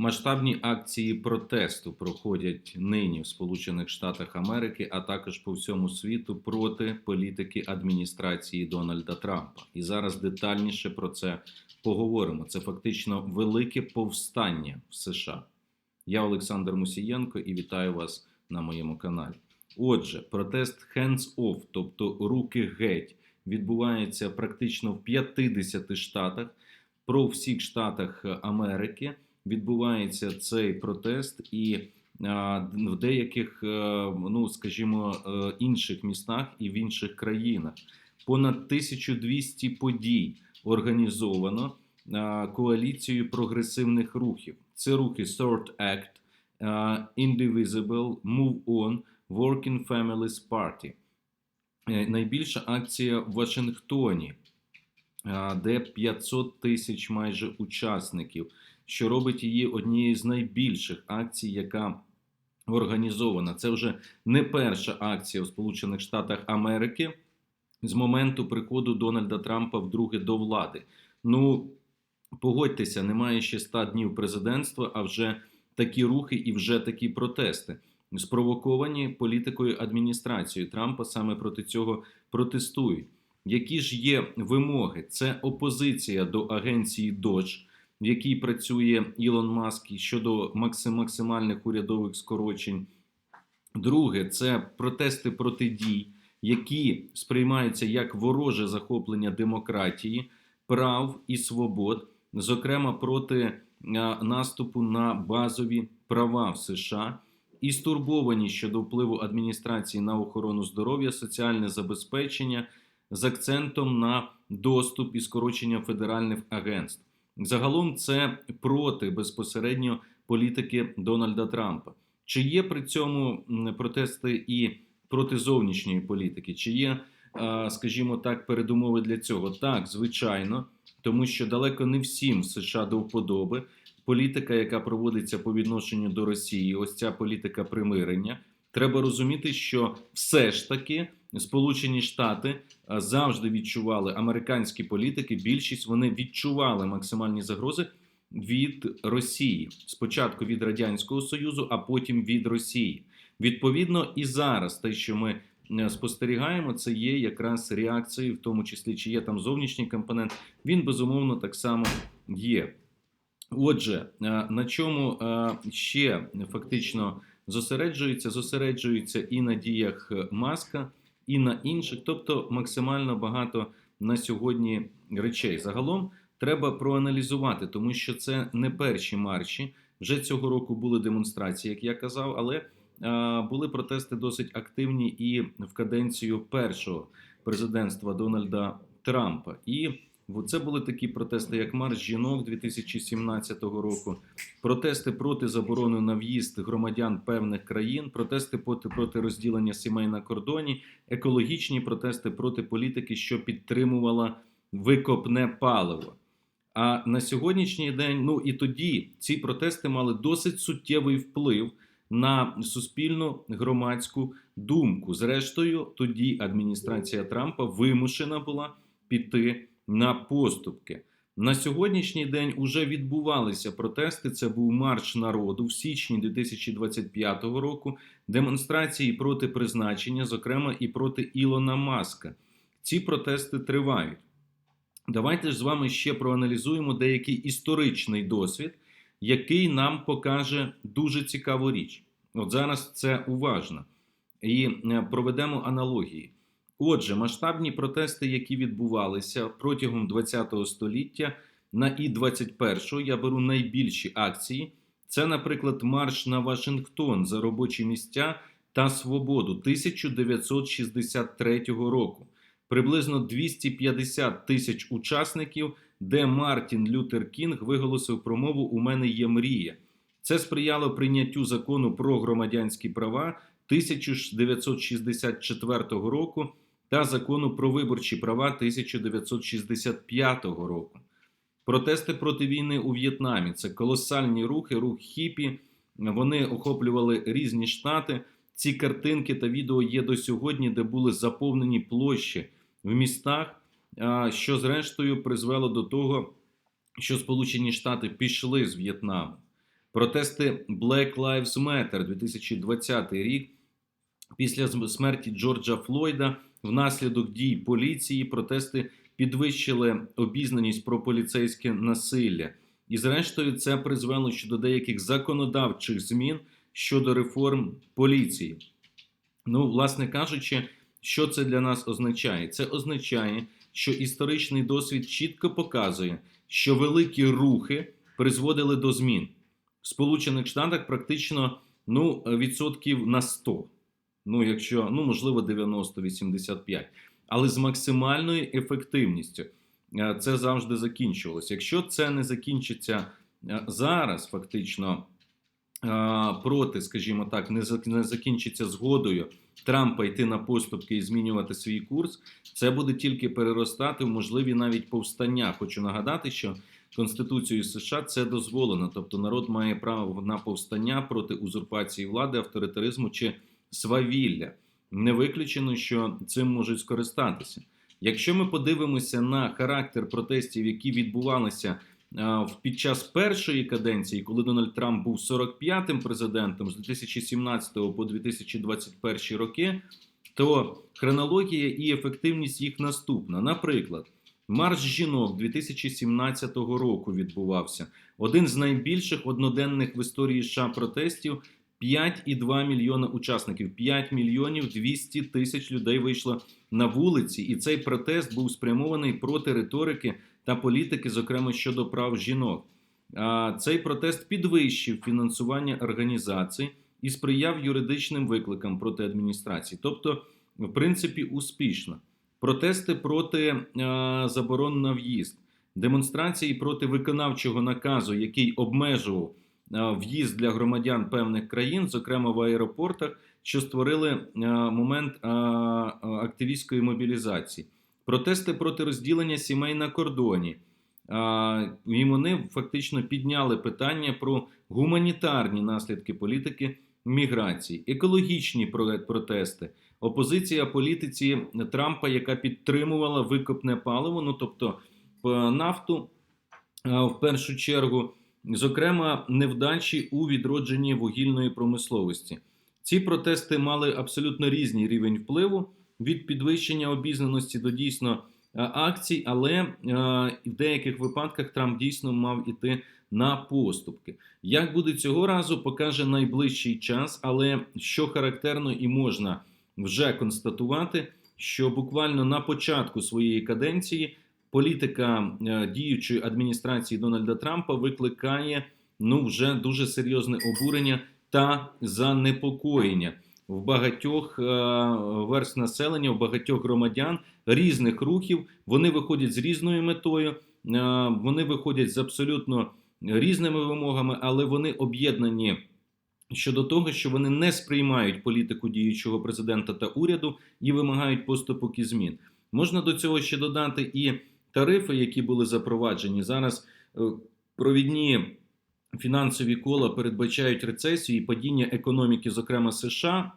Масштабні акції протесту проходять нині в Сполучених Штатах Америки, а також по всьому світу проти політики адміністрації Дональда Трампа. І зараз детальніше про це поговоримо. Це фактично велике повстання в США. Я Олександр Мусієнко і вітаю вас на моєму каналі. Отже, протест hands off, тобто руки геть, відбувається практично в 50 штатах, про всіх штатах Америки відбувається цей протест, і в деяких, е, ну скажімо, е, інших містах і в інших країнах понад 1200 подій організовано коаліцією прогресивних рухів. Це рухи Sort Act, Indivisible, Move On, Working Families Party. Е, Найбільша акція в Вашингтоні, де 500 тисяч майже учасників що робить її однією з найбільших акцій, яка організована. Це вже не перша акція в Сполучених Штатах Америки з моменту приходу Дональда Трампа вдруге до влади. Ну, погодьтеся, немає ще 100 днів президентства, а вже такі рухи і вже такі протести. Спровоковані політикою адміністрації Трампа саме проти цього протестують. Які ж є вимоги? Це опозиція до агенції Dodge, в якій працює Ілон Маск щодо максимальних урядових скорочень. Друге, це протести проти дій, які сприймаються як вороже захоплення демократії, прав і свобод, зокрема проти наступу на базові права в США. І стурбовані щодо впливу адміністрації на охорону здоров'я, соціальне забезпечення з акцентом на доступ і скорочення федеральних агентств. Загалом це проти безпосередньо політики Дональда Трампа. Чи є при цьому протести і проти зовнішньої політики? Чи є, скажімо так, передумови для цього? Так, звичайно, тому що далеко не всім в США до вподоби політика, яка проводиться по відношенню до Росії, ось ця політика примирення. Треба розуміти, що все ж таки Сполучені Штати завжди відчували американські політики. Більшість вони відчували максимальні загрози від Росії спочатку від радянського союзу, а потім від Росії. Відповідно, і зараз те, що ми спостерігаємо, це є якраз реакцією, в тому числі чи є там зовнішній компонент. Він безумовно так само є. Отже, на чому ще фактично зосереджується, зосереджується і на діях маска і на інших, тобто максимально багато на сьогодні речей. Загалом треба проаналізувати, тому що це не перші марші. Вже цього року були демонстрації, як я казав, але були протести досить активні і в каденцію першого президентства Дональда Трампа. І це були такі протести, як марш жінок 2017 року, протести проти заборони на в'їзд громадян певних країн, протести проти, розділення сімей на кордоні, екологічні протести проти політики, що підтримувала викопне паливо. А на сьогоднішній день, ну і тоді ці протести мали досить суттєвий вплив на суспільну громадську думку. Зрештою, тоді адміністрація Трампа вимушена була піти на поступки. На сьогоднішній день уже відбувалися протести. Це був марш народу в січні 2025 року. Демонстрації проти призначення, зокрема і проти Ілона Маска. Ці протести тривають. Давайте ж з вами ще проаналізуємо деякий історичний досвід, який нам покаже дуже цікаву річ. От зараз це уважно. І е, проведемо аналогії. Отже, масштабні протести, які відбувалися протягом ХХ століття на і 21 я беру найбільші акції. Це, наприклад, марш на Вашингтон за робочі місця та свободу 1963 року. Приблизно 250 тисяч учасників, де Мартін Лютер Кінг виголосив промову У мене є мрія. Це сприяло прийняттю закону про громадянські права 1964 року та закону про виборчі права 1965 року. Протести проти війни у В'єтнамі це колосальні рухи, рух хіпі. Вони охоплювали різні штати. Ці картинки та відео є до сьогодні, де були заповнені площі в містах, що зрештою призвело до того, що Сполучені Штати пішли з В'єтнаму. Протести Black Lives Matter 2020 рік. Після смерті Джорджа Флойда внаслідок дій поліції протести підвищили обізнаність про поліцейське насилля. І зрештою це призвело ще до деяких законодавчих змін щодо реформ поліції. Ну, власне кажучи, що це для нас означає? Це означає, що історичний досвід чітко показує, що великі рухи призводили до змін. В Сполучених Штатах практично ну, відсотків на 100. Ну, якщо, ну, можливо, 90-85. Але з максимальною ефективністю Е, це завжди закінчувалося. Якщо це не закінчиться е, зараз, фактично е, проти, скажімо так, не не закінчиться згодою Трампа йти на поступки і змінювати свій курс, це буде тільки переростати в можливі навіть повстання. Хочу нагадати, що Конституцією США це дозволено, тобто народ має право на повстання проти узурпації влади, авторитаризму чи свавілля. Не виключено, що цим можуть скористатися. Якщо ми подивимося на характер протестів, які відбувалися в- під час першої каденції, коли Дональд Трамп був 45-м президентом з 2017 по 2021 роки, то хронологія і ефективність їх наступна. Наприклад, марш жінок 2017 року відбувався. Один з найбільших одноденних в історії США протестів. 5,2 мільйона учасників, 5 мільйонів 200 тисяч людей вийшло на вулиці, і цей протест був спрямований проти риторики та політики, зокрема щодо прав жінок. Цей протест підвищив фінансування організацій і сприяв юридичним викликам проти адміністрації. Тобто, в принципі, успішно. Протести проти е, заборон на в'їзд, демонстрації проти виконавчого наказу, який обмежував в'їзд для громадян певних країн, зокрема в аеропортах, що створили е, момент е, е, активістської мобілізації. Протести проти розділення сімей на кордоні. І вони фактично підняли питання про гуманітарні наслідки політики міграції, екологічні протести, опозиція політиці Трампа, яка підтримувала викопне паливо, ну тобто нафту в першу чергу, зокрема, невдачі у відродженні вугільної промисловості. Ці протести мали абсолютно різний рівень впливу від підвищення обізнаності до дійсно е, акцій, але е, в деяких випадках Трамп дійсно мав іти на поступки. Як буде цього разу, покаже найближчий час, але що характерно і можна вже констатувати, що буквально на початку своєї каденції політика е, діючої адміністрації Дональда Трампа викликає ну вже дуже серйозне обурення та занепокоєння в багатьох е, верст населення, в багатьох громадян різних рухів. Вони виходять з різною метою, е, вони виходять з абсолютно різними вимогами, але вони об'єднані щодо того, що вони не сприймають політику діючого президента та уряду і вимагають поступок і змін. Можна до цього ще додати і тарифи, які були запроваджені зараз. е, Провідні фінансові кола передбачають рецесію і падіння економіки, зокрема США.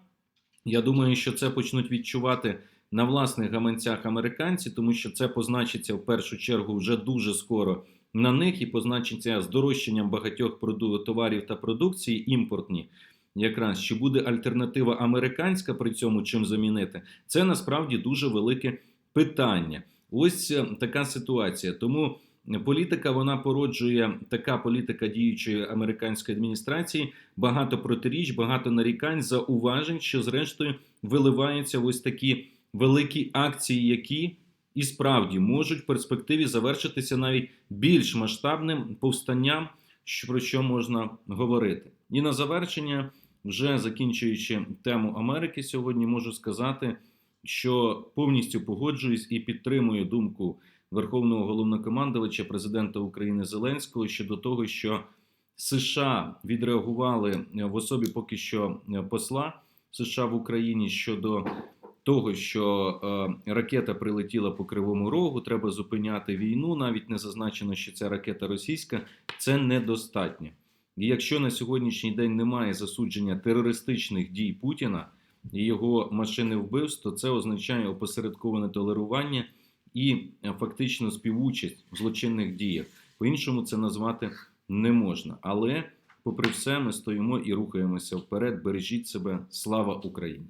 Я думаю, що це почнуть відчувати на власних гаманцях американці, тому що це позначиться в першу чергу вже дуже скоро на них і позначиться здорожчанням багатьох товарів та продукції імпортні. Якраз чи буде альтернатива американська при цьому чим замінити? Це насправді дуже велике питання. Ось е, така ситуація. Тому політика вона породжує така політика діючої американської адміністрації, багато протиріч, багато нарікань, зауважень, що зрештою виливаються в ось такі великі акції, які і справді можуть в перспективі завершитися навіть більш масштабним повстанням, про що можна говорити. І на завершення, вже закінчуючи тему Америки, сьогодні можу сказати, що повністю погоджуюсь і підтримую думку Верховного головнокомандувача президента України Зеленського щодо того, що США відреагували в особі поки що посла США в Україні щодо того, що е, ракета прилетіла по кривому рогу, треба зупиняти війну. Навіть не зазначено, що ця ракета російська, це недостатньо. І якщо на сьогоднішній день немає засудження терористичних дій Путіна і його машини вбивств, то це означає опосередковане толерування і е, фактично співучасть в злочинних діях. По-іншому це назвати не можна. Але Попри все, ми стоїмо і рухаємося вперед. Бережіть себе. Слава Україні!